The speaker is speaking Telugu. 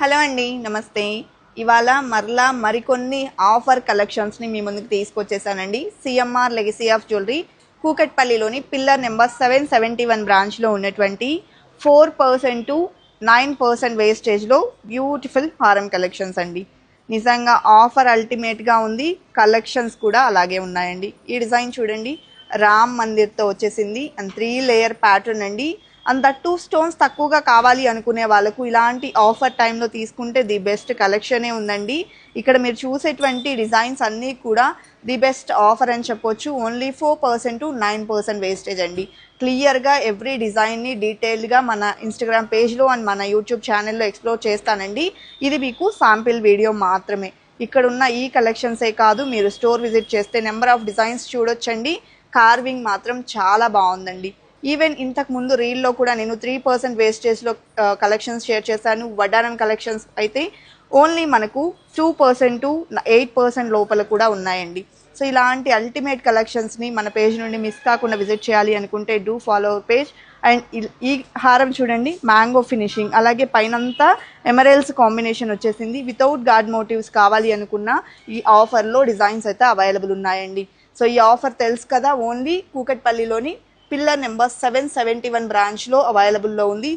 హలో అండి నమస్తే. ఇవాళ మరలా మరికొన్ని ఆఫర్ కలెక్షన్స్ని మీ ముందుకు తీసుకొచ్చేసానండి. CMR legacy of jewellery కూకట్పల్లిలోని pillar number seven seventy one బ్రాంచ్లో ఉన్నటువంటి four percent to nine percent వేస్టేజ్లో beautiful హారం కలెక్షన్స్ అండి. నిజంగా ఆఫర్ అల్టిమేట్గా ఉంది కలెక్షన్స్ కూడా అలాగే ఉన్నాయండి. ఈ డిజైన్ చూడండి రామ్ మందిర్తో వచ్చేసింది. అండ్ త్రీ లేయర్ ప్యాటర్న్ అండి. అండ్ దట్ టూ స్టోన్స్ తక్కువగా కావాలి అనుకునే వాళ్ళకు ఇలాంటి ఆఫర్ టైంలో తీసుకుంటే ది బెస్ట్ కలెక్షనే ఉందండి. ఇక్కడ మీరు చూసేటువంటి డిజైన్స్ అన్నీ కూడా ది బెస్ట్ ఆఫర్ అని చెప్పొచ్చు. Only four percent to nine percent wastage అండి. క్లియర్గా ఎవ్రీ డిజైన్ని డీటెయిల్గా మన ఇన్స్టాగ్రామ్ పేజ్లో అండ్ మన యూట్యూబ్ ఛానల్లో ఎక్స్ప్లోర్ చేస్తానండి. ఇది మీకు శాంపిల్ వీడియో మాత్రమే. ఇక్కడ ఉన్న ఈ కలెక్షన్సే కాదు మీరు స్టోర్ విజిట్ చేస్తే నెంబర్ ఆఫ్ డిజైన్స్ చూడొచ్చండి. కార్వింగ్ మాత్రం చాలా బాగుందండి. ఈవెన్ ఇంతకు ముందు రీల్లో కూడా నేను త్రీ పర్సెంట్ వేస్టేజ్లో కలెక్షన్స్ షేర్ చేశాను. వడ్డానం కలెక్షన్స్ అయితే ఓన్లీ మనకు two percent to eight percent లోపల కూడా ఉన్నాయండి. సో ఇలాంటి అల్టిమేట్ కలెక్షన్స్ని మన పేజ్ నుండి మిస్ కాకుండా విజిట్ చేయాలి అనుకుంటే do follow our page and ఈ హారం చూడండి మ్యాంగో ఫినిషింగ్ అలాగే పైనంతా ఎమరల్స్ కాంబినేషన్ వచ్చేసింది. వితౌట్ గార్డ్ మోటివ్స్ కావాలి అనుకున్న ఈ ఆఫర్లో డిజైన్స్ అయితే అవైలబుల్ ఉన్నాయండి. సో ఈ ఆఫర్ తెలుసు కదా only కూకట్పల్లిలోని pillar number seven seventy one బ్రాంచ్లో అవైలబుల్లో ఉంది.